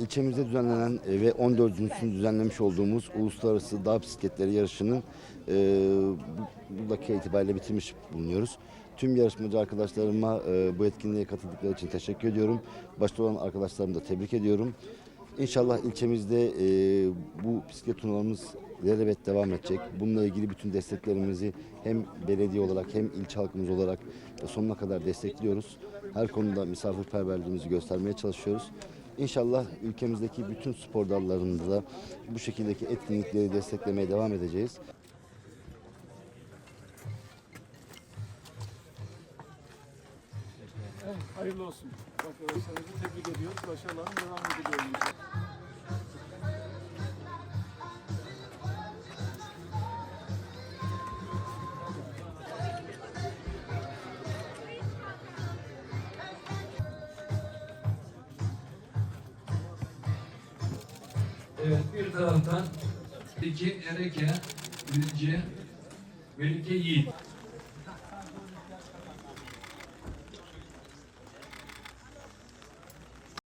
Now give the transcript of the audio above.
İlçemizde düzenlenen e, ve 14.sünü düzenlemiş olduğumuz Uluslararası Dağ Bisikletleri Yarışı'nın e, bu- buradaki itibariyle bitirmiş bulunuyoruz. Tüm yarışmacı arkadaşlarıma e, bu etkinliğe katıldıkları için teşekkür ediyorum. Başta olan arkadaşlarımı da tebrik ediyorum. İnşallah ilçemizde e, bu bisiklet turnuvalarımız ilelebet devam edecek. Bununla ilgili bütün desteklerimizi hem belediye olarak hem ilçe halkımız olarak sonuna kadar destekliyoruz. Her konuda misafirperverliğimizi göstermeye çalışıyoruz. İnşallah ülkemizdeki bütün spor dallarında da bu şekildeki etkinlikleri desteklemeye devam edeceğiz. Hayırlı olsun. Arkadaşlarımızı tebrik ediyoruz. Başarıların devam ediyor. Bir taraftan iki Ereke, birinci Melike Yiğit.